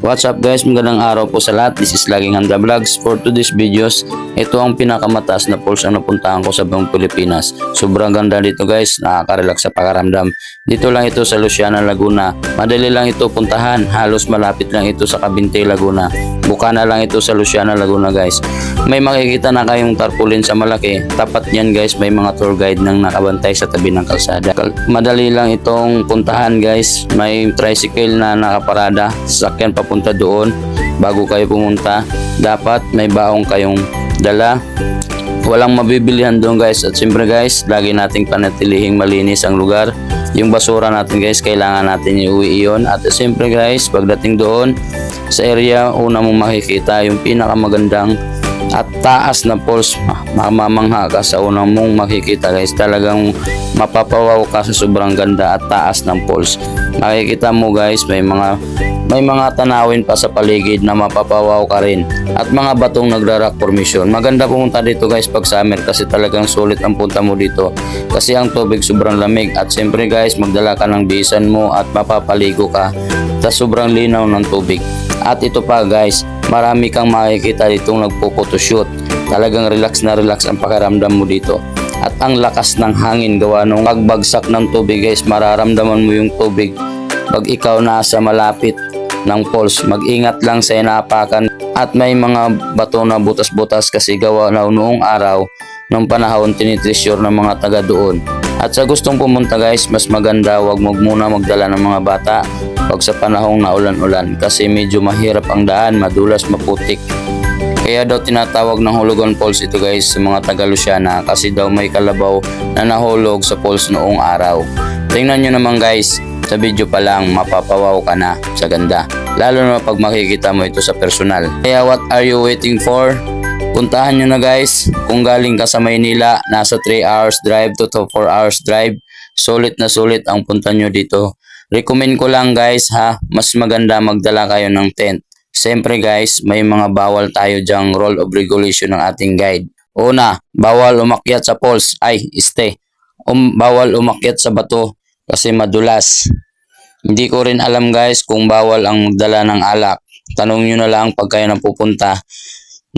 What's up guys, magandang araw po sa lahat. This is Laging Handa Vlogs. For today's videos, ito ang pinakamataas na pulse ang napuntahan ko sa buong Pilipinas. Sobrang ganda dito guys, nakaka-relax sa pakaramdam. Dito lang ito sa Luciana, Laguna. Madali lang ito puntahan, halos malapit lang ito sa Cabinte, Laguna. Bukana lang ito sa Luciana, Laguna guys. May makikita na kayong tarpaulin sa malaki. Tapat niyan guys, may mga tour guide nang nakabantay sa tabi ng kalsada. Kal- Madali lang itong puntahan guys. May tricycle na nakaparada. Sasakyan papunta doon. Bago kayo pumunta, dapat may baong kayong dala. Walang mabibilihan doon guys. At siyempre guys, lagi nating panatilihing malinis ang lugar. Yung basura natin guys, kailangan natin iuwi iyon. At siyempre guys, pagdating doon sa area, una mong makikita yung pinakamagandang at taas na pulse mamamangha ka sa unang mong makikita guys. Talagang mapapawaw ka sa sobrang ganda at taas ng pulse makikita mo guys may mga may mga tanawin pa sa paligid na mapapawaw ka rin at mga batong nagra-rock formation. Maganda pumunta dito guys pag summer kasi talagang sulit ang punta mo dito. Kasi ang tubig sobrang lamig at siyempre guys magdala ka ng bisan mo at mapapaligo ka sa sobrang linaw ng tubig. At ito pa guys, marami kang makikita ditong nagpo-photoshoot. Talagang relax na relax ang pakiramdam mo dito. At ang lakas ng hangin gawa nung pagbagsak ng tubig guys, mararamdaman mo yung tubig pag ikaw nasa malapit ng falls. Mag-ingat lang sa inapakan at may mga bato na butas-butas kasi gawa na noong araw ng panahon tinitreasure ng mga taga doon. At sa gustong pumunta guys, mas maganda wag mo muna magdala ng mga bata pag sa panahong naulan-ulan kasi medyo mahirap ang daan, madulas, maputik. Kaya daw tinatawag ng Hulugan Falls ito guys sa mga taga Luciana kasi daw may kalabaw na nahulog sa falls noong araw. Tingnan nyo naman guys, sa video pa lang mapapawaw ka na sa ganda. Lalo na pag makikita mo ito sa personal. Kaya what are you waiting for? Puntahan nyo na guys. Kung galing ka sa Maynila, nasa 3 hours drive to 4 hours drive. Sulit na sulit ang punta nyo dito. Recommend ko lang guys ha, mas maganda magdala kayo ng tent. Siyempre guys, may mga bawal tayo dyang rule of regulation ng ating guide. Una, bawal umakyat sa falls. Ay, este. Um, bawal umakyat sa bato kasi madulas. Hindi ko rin alam guys kung bawal ang magdala ng alak. Tanong nyo na lang pag kayo na pupunta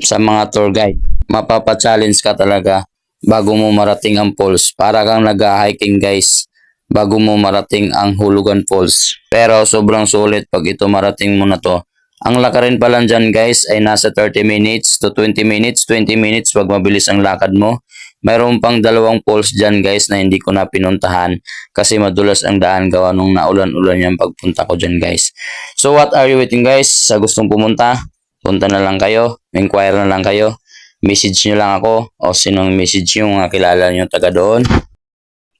sa mga tour guide. Mapapa-challenge ka talaga bago mo marating ang falls. Para kang nag-hiking guys bago mo marating ang Hulugan Falls. Pero sobrang sulit pag ito marating mo na to. Ang lakarin pa lang dyan guys ay nasa 30 minutes to 20 minutes. 20 minutes pag mabilis ang lakad mo. Mayroon pang dalawang falls dyan guys na hindi ko na pinuntahan kasi madulas ang daan gawa nung naulan-ulan yung pagpunta ko dyan guys. So what are you waiting guys? Sa gustong pumunta, punta na lang kayo. Inquire na lang kayo. Message nyo lang ako o sinong message yung mga kilala nyo taga doon.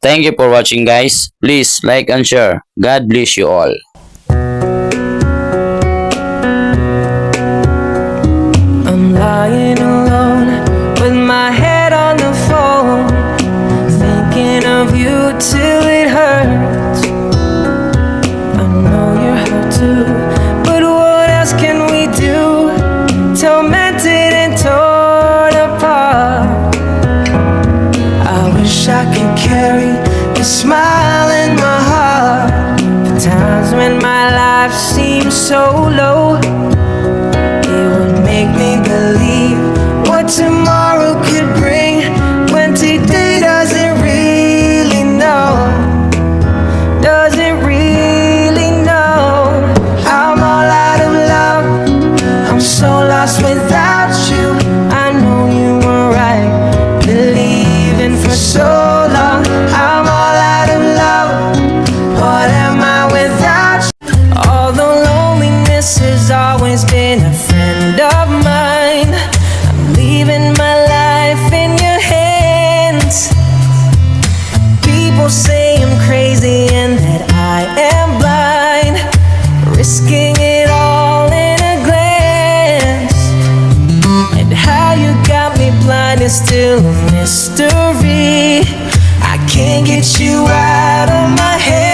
Thank you for watching guys. Please like and share. God bless you all. I'm lying alone with my head on the phone, thinking of you till it hurts. I know you're hurt too, but what else can times when my life seems so low. Still a mystery. I can't get you out of my head.